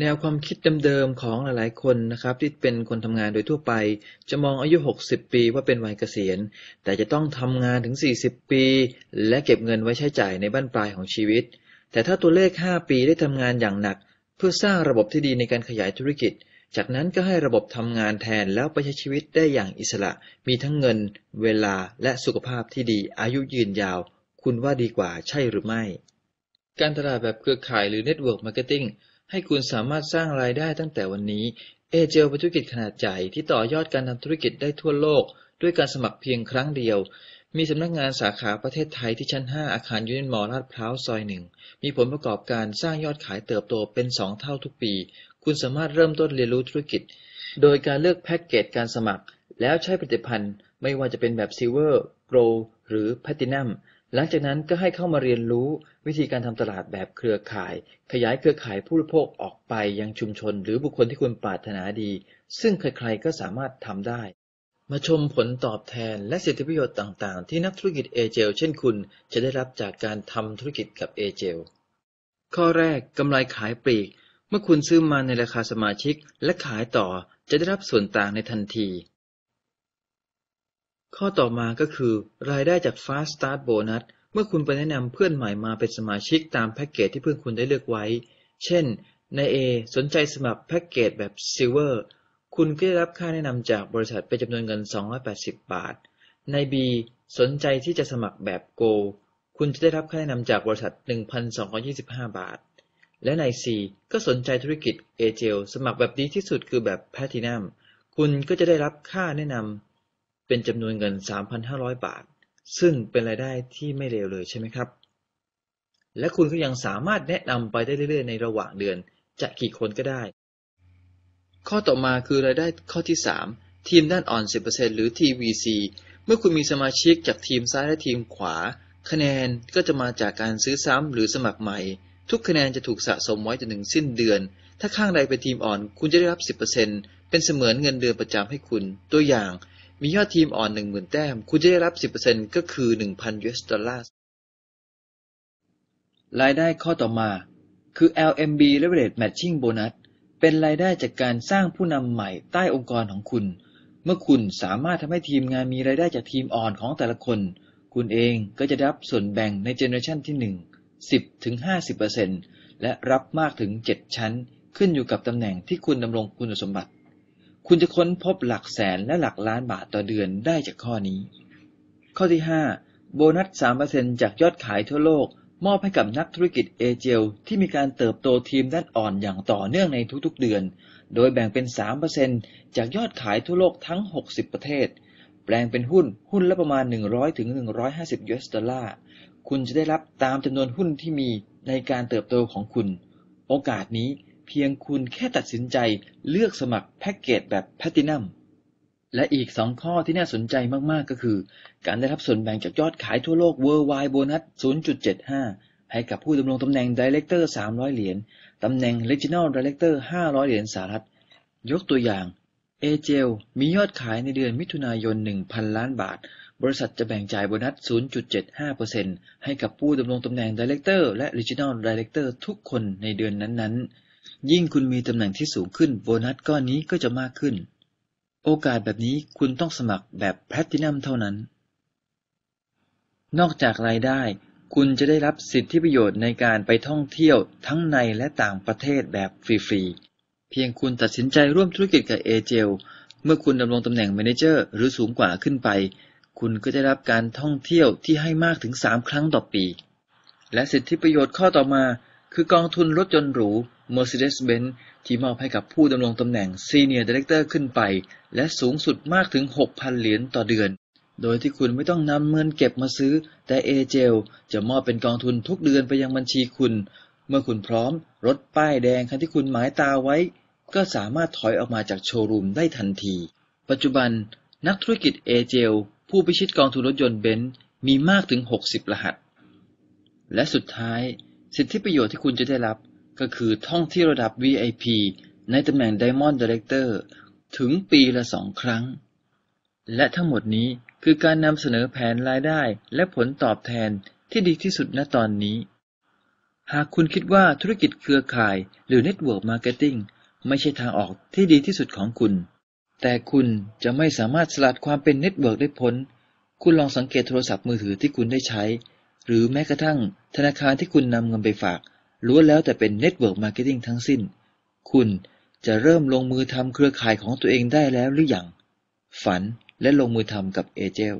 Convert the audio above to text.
แนวความคิดเดิมๆของหลายๆคนนะครับ ที่เป็นคนทำงานโดยทั่วไป จะมองอายุ 60 ปีว่าเป็นวัยเกษียณ แต่จะต้องทำงานถึง 40 ปี และเก็บเงินไว้ใช้จ่ายในบั้นปลายของชีวิต แต่ถ้าตัวเลข 5 ปีได้ทำงานอย่างหนัก เพื่อสร้างระบบที่ดีในการขยายธุรกิจ จากนั้นก็ให้ระบบทำงานแทนแล้วไปใช้ชีวิตได้อย่างอิสระ มีทั้งเงิน เวลาและสุขภาพที่ดีอายุยืนยาว คุณว่าดีกว่าใช่หรือไม่ การตลาดแบบเครือข่ายหรือ Network Marketing ให้คุณสามารถสร้างรายได้ตั้งแต่วันนี้ เอเจลเป็นธุรกิจขนาดใหญ่ที่ต่อยอดการทำธุรกิจได้ทั่วโลก ด้วยการสมัครเพียงครั้งเดียว มีสำนักงานสาขาประเทศไทยที่ชั้น 5 อาคารยูเนียนมอลลาดพร้าวซอยหนึ่ง มีผลประกอบการสร้างยอดขายเติบโตเป็น 2 เท่าทุกปี คุณสามารถเริ่มต้นเรียนรู้ธุรกิจ โดยการเลือกแพ็กเกจการสมัคร แล้วใช้ผลิตภัณฑ์ ไม่ว่าจะเป็นแบบซิลเวอร์ โกลหรือแพลตินัม หลังจากนั้นก็ให้เข้ามาเรียนรู้วิธีการทำตลาดแบบเครือข่าย ขยายเครือข่ายผู้บริโภคออกไปยังชุมชน หรือบุคคลที่คุณปรารถนาดี ซึ่งใครๆก็สามารถทำได้ มาชมผลตอบแทนและสิทธิประโยชน์ต่างๆ ที่นักธุรกิจเอเจลเช่นคุณ จะได้รับจากการทำธุรกิจกับเอเจลข้อแรกกำไรขายปลีก เมื่อคุณซื้อมาในราคาสมาชิกและขายต่อจะได้รับส่วนต่างในทันที ข้อต่อมาก็คือ รายได้จาก Fast Start Bonus เมื่อคุณไปแนะนำเพื่อนใหม่มาเป็นสมาชิกตามแพ็กเกจที่เพื่อนคุณได้เลือกไว้ เช่นใน A สนใจสมัครแพ็กเกจแบบ Silver คุณก็ได้รับค่าแนะนำจากบริษัทเป็นจำนวนเงิน 280 บาทใน B สนใจที่จะสมัครแบบ Go คุณจะได้รับค่าแนะนำจากบริษัท 1,225 บาท และใน C ก็สนใจธุรกิจ a g e l สมัครแบบดีที่สุดคือแบบ Platinum คุณก็จะได้รับค่าแนะนำ เป็นจำนวนเงิน 3,500 บาท ซึ่งเป็นรายได้ที่ไม่เลวเลยใช่ไหมครับ และคุณก็ยังสามารถแนะนำไปได้เรื่อยๆ ในระหว่างเดือน จะกี่คนก็ได้ ข้อต่อมาคือรายได้ข้อที่ 3 ทีมด้านอ่อน 10%หรือ TVC เมื่อคุณมีสมาชิกจากทีมซ้ายและทีมขวา คะแนนก็จะมาจากการซื้อซ้ำหรือสมัครใหม่ ทุกคะแนนจะถูกสะสมไว้จนถึงสิ้นเดือน ถ้าข้างใดเป็นทีมอ่อน คุณจะได้รับ 10%เป็นเสมือนเงินเดือนประจำให้คุณ ตัวอย่าง มียอดทีมอ่อนหนึ่งหมื่นแต้ม คุณจะได้รับ10%ก็คือ1,000 US ดอลลาร์ รายได้ข้อต่อมา คือ LMB Leverage Matching Bonus เป็นรายได้จากการสร้างผู้นำใหม่ใต้องค์กรของคุณ เมื่อคุณสามารถทำให้ทีมงานมีรายได้จากทีมอ่อนของแต่ละคน คุณเองก็จะรับส่วนแบ่งในเจเนอเรชันที่1 10ถึง50%และรับมากถึง7ชั้น ขึ้นอยู่กับตำแหน่งที่คุณดำรงคุณสมบัติ คุณจะค้นพบหลักแสนและหลักล้านบาทต่อเดือนได้จากข้อนี้ ข้อที่ 5 โบนัส 3%จากยอดขายทั่วโลก มอบให้กับนักธุรกิจเอเจลที่มีการเติบโตทีมด้านอ่อนอย่างต่อเนื่องในทุกๆเดือน โดยแบ่งเป็น 3%จากยอดขายทั่วโลกทั้ง 60 ประเทศ แปลงเป็นหุ้นหุ้นละประมาณ 100ถึง150 US ดอลลาร์ คุณจะได้รับตามจำนวนหุ้นที่มีในการเติบโตของคุณ โอกาสนี้ เพียงคุณแค่ตัดสินใจเลือกสมัครแพ็กเกจแบบแพลตินัมและอีกสองข้อที่น่าสนใจมาก ๆ ก็คือ การได้รับส่วนแบ่งจากยอดขายทั่วโลก Worldwide Bonus 0.75 ให้กับผู้ดำรงตำแหน่ง Director 300 เหรียญ ตำแหน่ง Regional Director 500 เหรียญสหรัฐ ยกตัวอย่าง a g e l มียอดขายในเดือนมิถุนายน 1,000 ล้านบาท บริษัทจะแบ่งจ่ายโบนัส 0.75%ให้กับผู้ดำรงตำแหน่ง Director และ Regional Director ทุกคนในเดือนนั้น ๆ ยิ่งคุณมีตำแหน่งที่สูงขึ้น โบนัสก้อนนี้ก็จะมากขึ้น โอกาสแบบนี้คุณต้องสมัครแบบแพลตินัมเท่านั้น นอกจากรายได้ คุณจะได้รับสิทธิประโยชน์ในการไปท่องเที่ยวทั้งในและต่างประเทศแบบฟรีๆ เพียงคุณตัดสินใจร่วมธุรกิจกับเอเจลเมื่อคุณดำรงตำแหน่งแมนเจอร์หรือสูงกว่าขึ้นไป คุณก็จะรับการท่องเที่ยวที่ให้มากถึง 3 ครั้งต่อปี และสิทธิประโยชน์ข้อต่อมา คือกองทุนรถยนต์หรู Mercedes-Benz ที่มอบให้กับผู้ดำรงตำแหน่ง Senior Director ขึ้นไป และสูงสุดมากถึง 6,000 เหรียญต่อเดือน โดยที่คุณไม่ต้องนำเงินเก็บมาซื้อ แต่ a j e l จะมอบเป็นกองทุนทุกเดือนไปยังบัญชีคุณ เมื่อคุณพร้อม รถป้ายแดงคันที่คุณหมายตาไว้ ก็สามารถถอยออกมาจากโชว์รูมได้ทันที ปัจจุบัน นักธุรกิจ a j e l ผู้พิชิตกองทุนรถยนต์เบนซ์มีมากถึง 60 รหัส และสุดท้าย สิทธิประโยชน์ที่คุณจะได้รับ ก็คือท่องเที่ยวระดับ VIP ในตำแหน่ง Diamond Director ถึงปีละสองครั้ง และทั้งหมดนี้คือการนำเสนอแผนรายได้และผลตอบแทนที่ดีที่สุดณตอนนี้ หากคุณคิดว่าธุรกิจเครือข่ายหรือ Network Marketing ไม่ใช่ทางออกที่ดีที่สุดของคุณ แต่คุณจะไม่สามารถสลัดความเป็นเน็ตเวิร์กได้พ้น คุณลองสังเกตโทรศัพท์มือถือที่คุณได้ใช้ หรือแม้กระทั่งธนาคารที่คุณนำเงินไปฝาก ล้วนแล้วแต่เป็นเน็ตเวิร์กมาร์เก็ตติ้งทั้งสิ้น คุณจะเริ่มลงมือทำเครือข่ายของตัวเองได้แล้วหรืออยัง ฝันและลงมือทำกับเอเจล